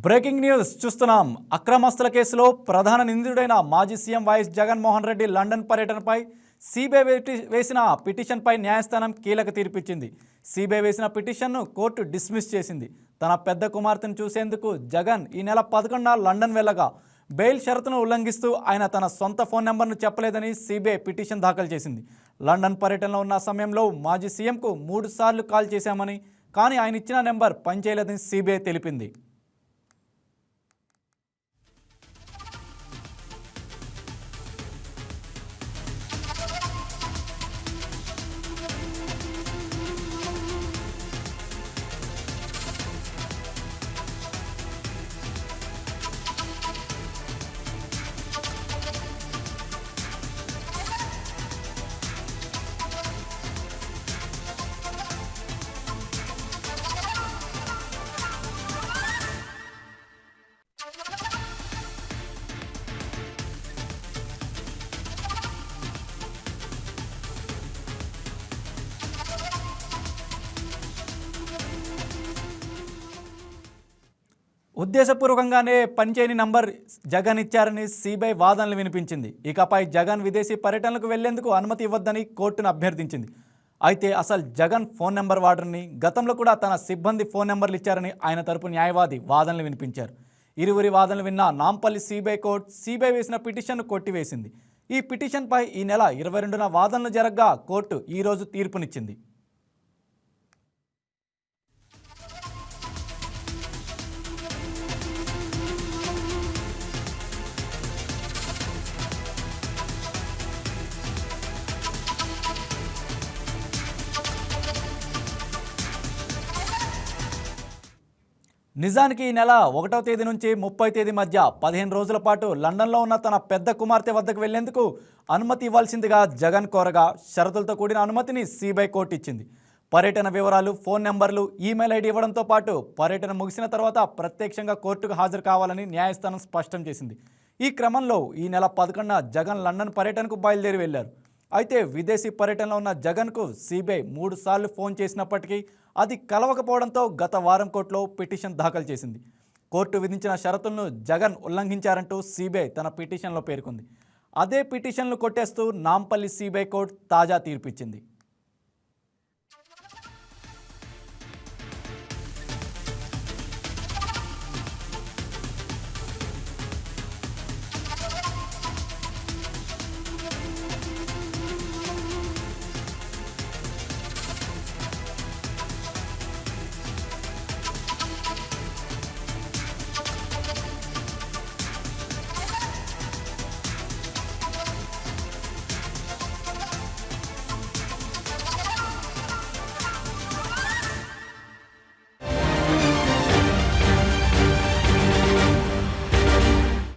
Breaking news చూస్తున్నాం. అక్రమస్తుల కేసులో ప్రధాన నిందితుడైన మాజీ CM YS Jaganmohan Reddy London పర్యటనపై సిబిఐ వేటి- వేసిన పిటిషన్పై న్యాయస్థానం కీలక తీర్పిచ్చింది. సిబిఐ వేసిన పిటిషన్ను కోర్టు డిస్మిస్ చేసింది. తన పెద్ద కుమార్తెను చూసేందుకు జగన్ ఈ నెల పదకొండున లండన్ వెళ్ళగా బెయిల్ షరతును ఉల్లంఘిస్తూ ఆయన తన సొంత ఫోన్ నెంబర్ను చెప్పలేదని సిబిఐ పిటిషన్ దాఖలు చేసింది. లండన్ పర్యటనలో ఉన్న సమయంలో మాజీ సీఎంకు మూడుసార్లు కాల్ చేశామని కానీ ఆయన ఇచ్చిన నెంబర్ పనిచేయలేదని సిబిఐ తెలిపింది. ఉద్దేశపూర్వకంగానే పనిచేయని నంబర్ జగన్ ఇచ్చారని సిబిఐ వాదనలు వినిపించింది. ఇకపై జగన్ విదేశీ పర్యటనలకు వెళ్ళేందుకు అనుమతి ఇవ్వద్దని కోర్టును అభ్యర్థించింది. అయితే అసలు జగన్ ఫోన్ నెంబర్ వాడరని గతంలో కూడా తన సిబ్బంది ఫోన్ నెంబర్లు ఇచ్చారని ఆయన తరపు న్యాయవాది వాదనలు వినిపించారు. ఇరువురి వాదనలు విన్న నాంపల్లి సిబిఐ కోర్టు సిబిఐ వేసిన పిటిషన్ను కొట్టివేసింది. ఈ పిటిషన్పై ఈ నెల ఇరవై రెండున వాదనలు జరగ్గా కోర్టు ఈరోజు తీర్పునిచ్చింది. నిజానికి ఈ నెల ఒకటవ తేదీ నుంచి ముప్పై తేదీ మధ్య పదిహేను రోజుల పాటు లండన్లో ఉన్న తన పెద్ద కుమార్తె వద్దకు వెళ్ళేందుకు అనుమతి ఇవ్వాల్సిందిగా జగన్ కోరగా షరతులతో కూడిన అనుమతిని సిబిఐ కోర్టు ఇచ్చింది. పర్యటన వివరాలు ఫోన్ నెంబర్లు ఈమెయిల్ ఐడి ఇవ్వడంతో పాటు పర్యటన ముగిసిన తర్వాత ప్రత్యక్షంగా కోర్టుకు హాజరు కావాలని న్యాయస్థానం స్పష్టం చేసింది. ఈ క్రమంలో ఈ నెల పదకొండున జగన్ లండన్ పర్యటనకు బయలుదేరి వెళ్ళారు అయితే విదేశీ పర్యటనలో ఉన్న జగన్కు సిబిఐ మూడు సార్లు ఫోన్ చేసినప్పటికీ అది కలవకపోవడంతో గత వారం కోర్టులో పిటిషన్ దాఖలు చేసింది. కోర్టు విధించిన షరతులను జగన్ ఉల్లంఘించారంటూ సిబిఐ తన పిటిషన్లో పేర్కొంది. అదే పిటిషన్లు కొట్టేస్తూ నాంపల్లి సిబిఐ కోర్టు తాజా తీర్పిచ్చింది.